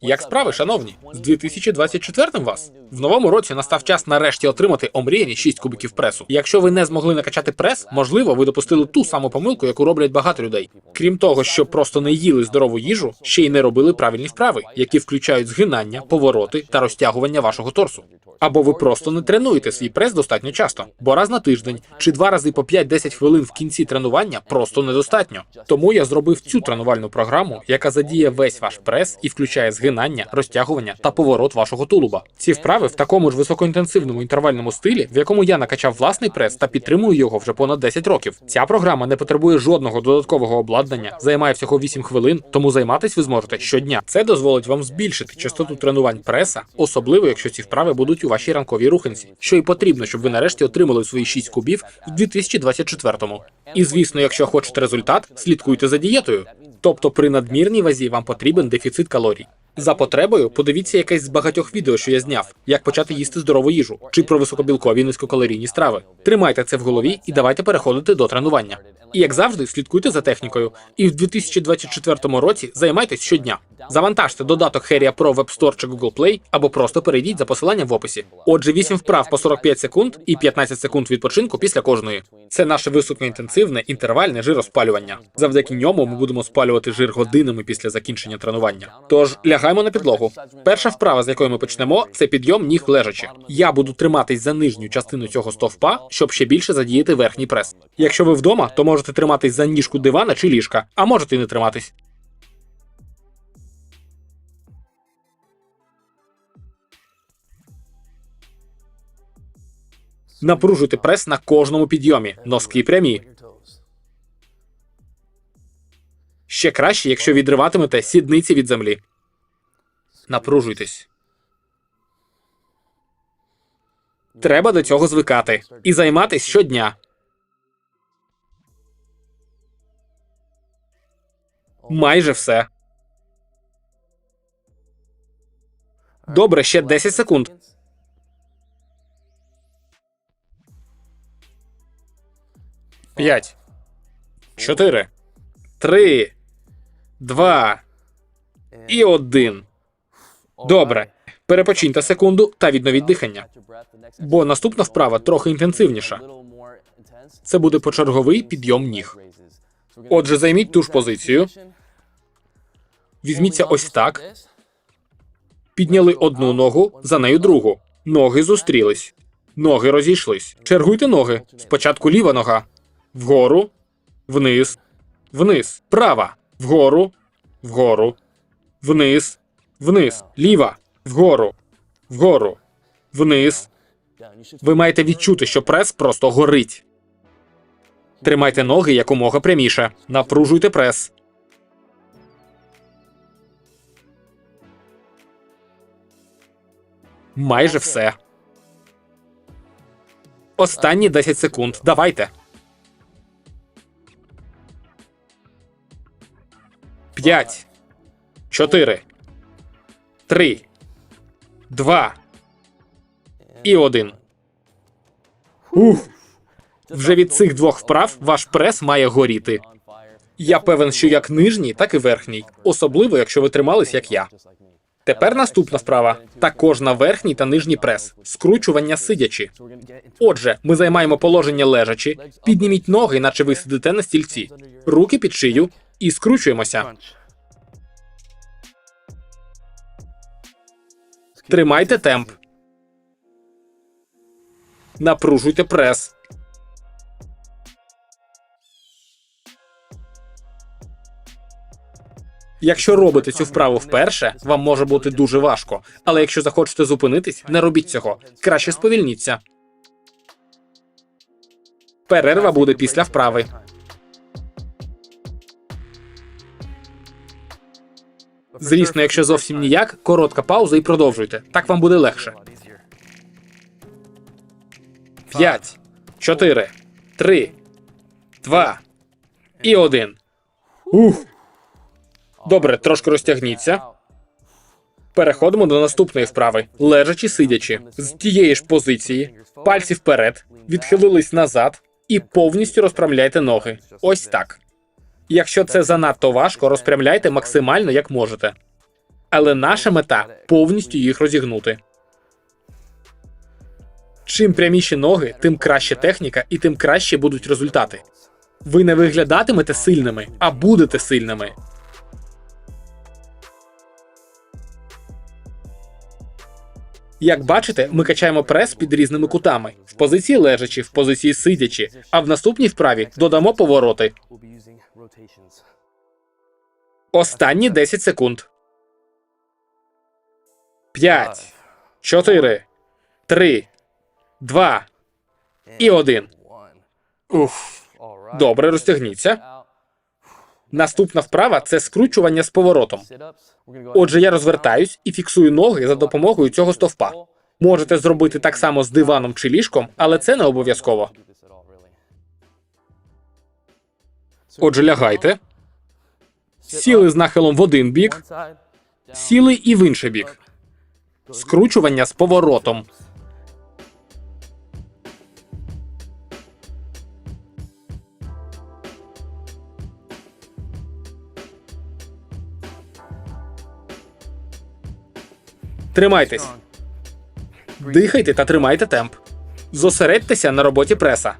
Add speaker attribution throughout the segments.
Speaker 1: Як справи, шановні? З 2024 вас? В новому році настав час нарешті отримати омріяні 6 кубиків пресу. Якщо ви не змогли накачати прес, можливо, ви допустили ту саму помилку, яку роблять багато людей. Крім того, що просто не їли здорову їжу, ще й не робили правильні вправи, які включають згинання, повороти та розтягування вашого торсу. Або ви просто не тренуєте свій прес достатньо часто, бо раз на тиждень чи два рази по 5-10 хвилин в кінці тренування просто недостатньо. Тому я зробив цю тренувальну програму, яка задіє весь ваш прес і включає згинання, розтягування та поворот вашого тулуба. Ці вправи в такому ж високоінтенсивному інтервальному стилі, в якому я накачав власний прес та підтримую його вже понад 10 років. Ця програма не потребує жодного додаткового обладнання, займає всього 8 хвилин, тому займатись ви зможете щодня. Це дозволить вам збільшити частоту тренувань преса, особливо якщо ці вправи будуть у вашій ранковій руханці, що і потрібно, щоб ви нарешті отримали свої 6 кубів в 2024-му. І звісно, якщо хочете результат, слідкуйте за дієтою. Тобто при надмірній вазі вам потрібен дефіцит калорій. За потребою подивіться якесь з багатьох відео, що я зняв, як почати їсти здорову їжу, чи про високобілкові низькокалорійні страви. Тримайте це в голові і давайте переходити до тренування. І як завжди, слідкуйте за технікою. І в 2024 році займайтесь щодня. Завантажте додаток Heria Pro в App Store чи Google Play або просто перейдіть за посиланням в описі. Отже, 8 вправ по 45 секунд і 15 секунд відпочинку після кожної. Це наше високоінтенсивне інтервальне жироспалювання. Завдяки ньому ми будемо спалювати жир годинами після закінчення тренування. Тож лягаємо на підлогу. Перша вправа, з якої ми почнемо, це підйом ніг лежачи. Я буду триматись за нижню частину цього стовпа, щоб ще більше задіяти верхній прес. Якщо ви вдома, то можете триматись за ніжку дивана чи ліжка, а можете і не триматись. Напружуйте прес на кожному підйомі, носки прямі. Ще краще, якщо відриватимете сідниці від землі. Напружуйтесь. Треба до цього звикати і займатись щодня. Майже все. Добре, ще 10 секунд. П'ять. Чотири. Три. Два. І один. Добре. Перепочиньте секунду та відновіть дихання. Бо наступна вправа трохи інтенсивніша. Це буде почерговий підйом ніг. Отже, займіть ту ж позицію. Візьміться ось так. Підняли одну ногу, за нею другу. Ноги зустрілись. Ноги розійшлись. Чергуйте ноги. Спочатку ліва нога. Вгору, вниз, вниз. Права. Вгору, вгору, вниз, вниз. Ліва. Вгору, вгору, вниз. Ви маєте відчути, що прес просто горить. Тримайте ноги якомога пряміше. Напружуйте прес. Майже все. Останні 10 секунд. Давайте. П'ять. Чотири. Три. Два. І один. Ух. Вже від цих двох вправ ваш прес має горіти. Я певен, що як нижній, так і верхній, особливо якщо ви тримались, як я. Тепер наступна вправа також на верхній та нижній прес, скручування сидячи. Отже, ми займаємо положення лежачи, підніміть ноги, наче ви сидите на стільці, руки під шию і скручуємося. Тримайте темп. Напружуйте прес. Якщо робите цю вправу вперше, вам може бути дуже важко. Але якщо захочете зупинитись, не робіть цього. Краще сповільніться. Перерва буде після вправи. Звісно, якщо зовсім ніяк, коротка пауза і продовжуйте. Так вам буде легше. П'ять, чотири, три, два і один. Ух. Добре, трошки розтягніться. Переходимо до наступної вправи. Лежачи сидячи, з тієї ж позиції, пальці вперед, відхилились назад і повністю розпрямляйте ноги. Ось так. Якщо це занадто важко, розпрямляйте максимально як можете. Але наша мета повністю їх розігнути. Чим пряміші ноги, тим краще техніка і тим краще будуть результати. Ви не виглядатимете сильними, а будете сильними. Як бачите, ми качаємо прес під різними кутами в позиції лежачі, в позиції сидячі, а в наступній вправі додамо повороти. Останні 10 секунд. 5, 4, 3, 2 і 1. Уф. Добре, розтягніться. Наступна вправа це скручування з поворотом. Отже, я розвертаюсь і фіксую ноги за допомогою цього стовпа. Можете зробити так само з диваном чи ліжком, але це не обов'язково. Отже, лягайте, сіли з нахилом в один бік, сіли і в інший бік. Скручування з поворотом. Тримайтесь, дихайте та тримайте темп. Зосередьтеся на роботі преса.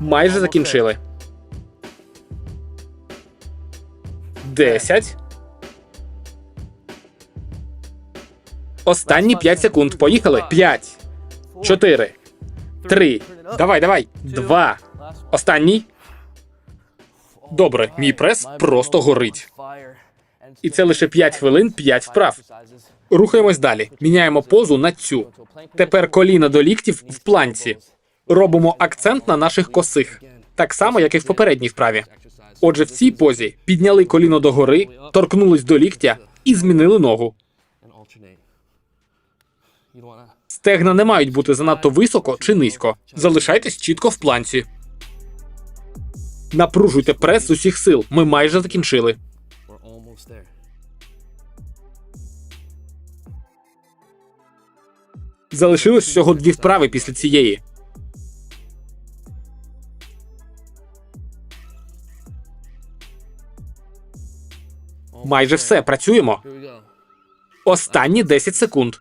Speaker 1: Майже закінчили. 10. Останні 5 секунд. Поїхали. 5, 4, 3. Давай, давай. 2. Останній. Добре, мій прес просто горить. І це лише 5 хвилин, 5 вправ. Рухаємось далі. Міняємо позу на цю. Тепер коліна до ліктів в планці. Робимо акцент на наших косих, так само, як і в попередній вправі. Отже, в цій позі підняли коліно догори, торкнулись до ліктя і змінили ногу. Стегна не мають бути занадто високо чи низько. Залишайтесь чітко в планці. Напружуйте прес з усіх сил. Ми майже закінчили. Залишилось всього дві вправи після цієї. Майже все, працюємо. Останні 10 секунд.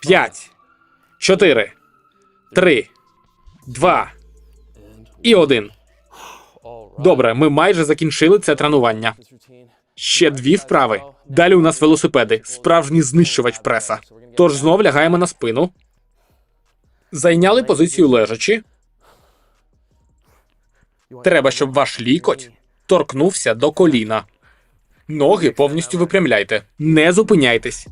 Speaker 1: 5, 4, 3, 2 і 1. Добре, ми майже закінчили це тренування. Ще дві вправи. Далі у нас велосипеди, справжній знищувач преса. Тож знов лягаємо на спину. Зайняли позицію лежачи. Треба, щоб ваш лікоть торкнувся до коліна. Ноги повністю випрямляйте. Не зупиняйтесь.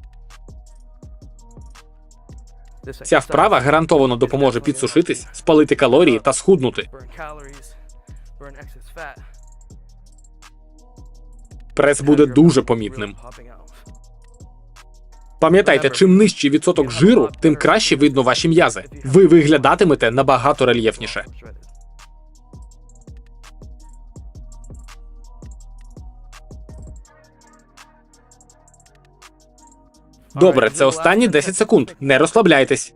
Speaker 1: Ця вправа гарантовано допоможе підсушитись, спалити калорії та схуднути. Прес буде дуже помітним. Пам'ятайте, чим нижчий відсоток жиру, тим краще видно ваші м'язи. Ви виглядатимете набагато рельєфніше. Добре, це останні 10 секунд. Не розслабляйтесь.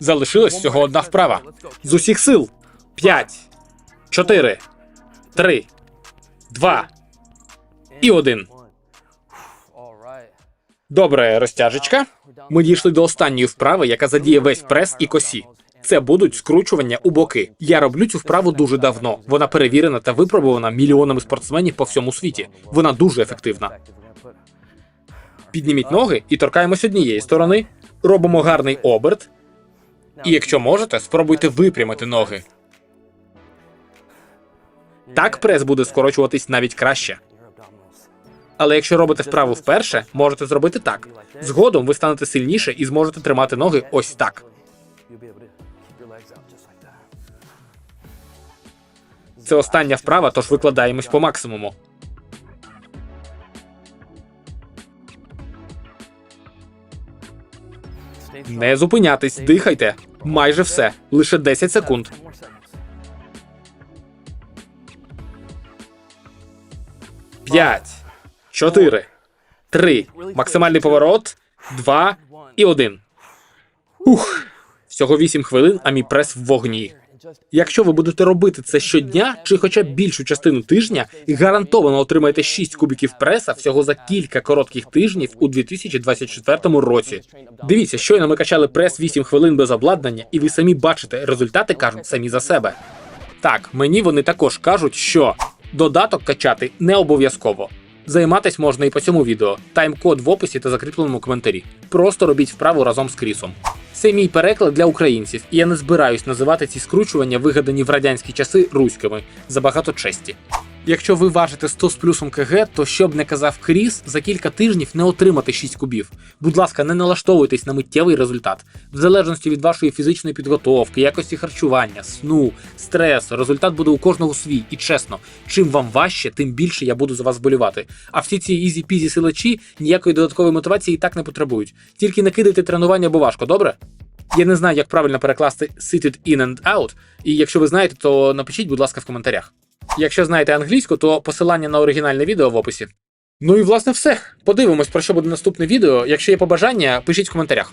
Speaker 1: Залишилась всього одна вправа. З усіх сил. 5, 4, 3, 2 і 1.
Speaker 2: One. All right.
Speaker 1: Добре, розтяжечка. Ми дійшли до останньої вправи, яка задіє весь прес і косі. Це будуть скручування у боки. Я роблю цю вправу дуже давно. Вона перевірена та випробувана мільйонами спортсменів по всьому світі. Вона дуже ефективна. Підніміть ноги і торкаємось однієї сторони. Робимо гарний оберт. І якщо можете, спробуйте випрямити ноги. Так прес буде скорочуватись навіть краще. Але якщо робите вправу вперше, можете зробити так. Згодом ви станете сильніше і зможете тримати ноги ось так. Це остання вправа, тож викладаємось по максимуму. Не зупинятись, дихайте. Майже все. Лише 10 секунд.
Speaker 2: 10 more seconds.
Speaker 1: 5, 4, 3. Максимальний поворот. 2 і 1. Ух, всього 8 хвилин, а мій прес в вогні. Якщо ви будете робити це щодня чи хоча б більшу частину тижня, і гарантовано отримаєте 6 кубиків преса всього за кілька коротких тижнів у 2024 році. Дивіться, щойно ми качали прес 8 хвилин без обладнання, і ви самі бачите, результати кажуть самі за себе. Так, мені вони також кажуть, що додаток качати не обов'язково. Займатись можна і по цьому відео. Тайм-код в описі та закріпленому коментарі. Просто робіть вправу разом з Крісом. Це мій переклад для українців, і я не збираюсь називати ці скручування, вигадані в радянські часи, руськими забагато честі. Якщо ви важите 100 з плюсом КГ, то що б не казав Кріс, за кілька тижнів не отримати 6 кубів. Будь ласка, не налаштовуйтесь на миттєвий результат. В залежності від вашої фізичної підготовки, якості харчування, сну, стресу, результат буде у кожного свій. І чесно, чим вам важче, тим більше я буду за вас болювати. А всі ці ізі-пізі силачі ніякої додаткової мотивації і так не потребують. Тільки не кидайте тренування, бо важко, добре? Я не знаю, як правильно перекласти seated in and out, і якщо ви знаєте, то напишіть, будь ласка, в коментарях. Якщо знаєте англійську, то посилання на оригінальне відео в описі. Ну і власне все. Подивимось, про що буде наступне відео. Якщо є побажання, пишіть в коментарях.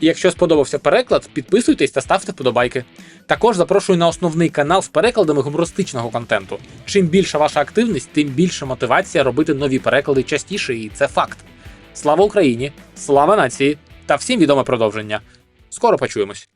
Speaker 1: І якщо сподобався переклад, підписуйтесь та ставте вподобайки. Також запрошую на основний канал з перекладами гумористичного контенту. Чим більша ваша активність, тим більша мотивація робити нові переклади частіше, і це факт. Слава Україні! Слава нації! Та всім відоме продовження. Скоро почуємось.